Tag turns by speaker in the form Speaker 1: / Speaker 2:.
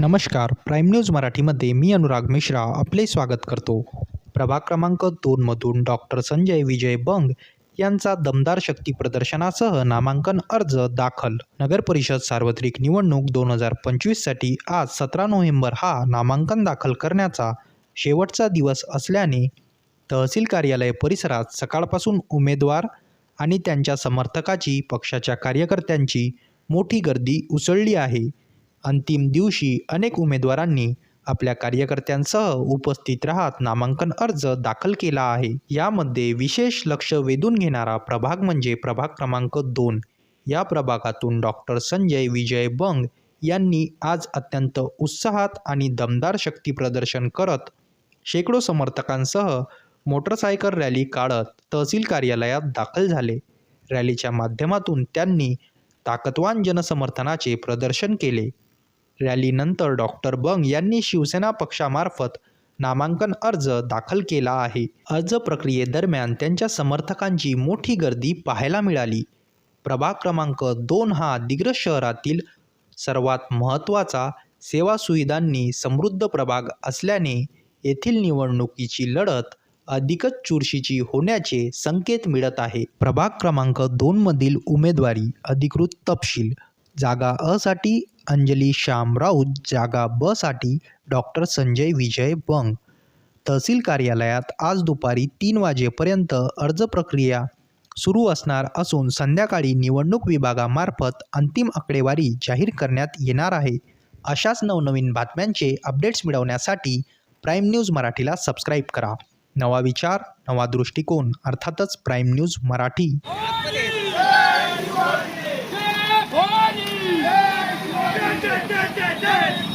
Speaker 1: नमस्कार. Prime news मराठीमध्ये मी अनुराग मिश्रा आपले स्वागत करतो. प्रभाग क्रमांक दोनमधून डॉक्टर संजय विजय बंग यांचा दमदार शक्ती प्रदर्शनासह नामांकन अर्ज दाखल. नगर परिषद सार्वत्रिक निवडणूक दोन हजार पंचवीससाठी आज सतरा नोव्हेंबर हा नामांकन दाखल करण्याचा शेवटचा दिवस असल्याने तहसील कार्यालय परिसरात सकाळपासून उमेदवार आणि त्यांच्या समर्थकाची पक्षाच्या कार्यकर्त्यांची मोठी गर्दी उसळली आहे. अंतिम दिवशी अनेक उमेदवारांनी आपल्या कार्यकर्त्यांसह उपस्थित राहत नामांकन अर्ज दाखल केला आहे. यामध्ये विशेष लक्ष वेधून घेणारा प्रभाग म्हणजे प्रभाग क्रमांक दोन. या प्रभागातून डॉक्टर संजय विजय बंग यांनी आज अत्यंत उत्साहात आणि दमदार शक्ती प्रदर्शन करत शेकडो समर्थकांसह मोटरसायकल रॅली काढत तहसील कार्यालयात दाखल झाले. रॅलीच्या माध्यमातून त्यांनी ताकदवान जनसमर्थनाचे प्रदर्शन केले. रॅलीनंतर डॉक्टर बंग यांनी शिवसेना पक्षामार्फत नामांकन अर्ज दाखल केला आहे. अर्ज प्रक्रियेदरम्यान त्यांच्या समर्थकांची मोठी गर्दी पाहायला मिळाली. प्रभाग क्रमांक दोन हा दिग्रज शहरातील सर्वात महत्त्वाचा सेवा सुविधांनी समृद्ध प्रभाग असल्याने येथील निवडणुकीची लढत अधिकच चुरशीची होण्याचे संकेत मिळत आहे. प्रभाग क्रमांक दोनमधील उमेदवारी अधिकृत तपशील. जागा असाठी अंजली श्याम राऊत जागा ब साठी डॉक्टर संजय विजय बंग. तहसील कार्यालयात आज दुपारी तीन वाजेपर्यंत अर्ज प्रक्रिया सुरू असणार असून संध्याकाळी निवडणूक विभागामार्फत अंतिम आकडेवारी जाहीर करण्यात येणार आहे. अशाच नवनवीन बातम्यांचे अपडेट्स मिळवण्यासाठी प्राईम न्यूज मराठीला सबस्क्राईब करा. नवा विचार नवा दृष्टिकोन अर्थातच प्राईम न्यूज मराठी. Dead!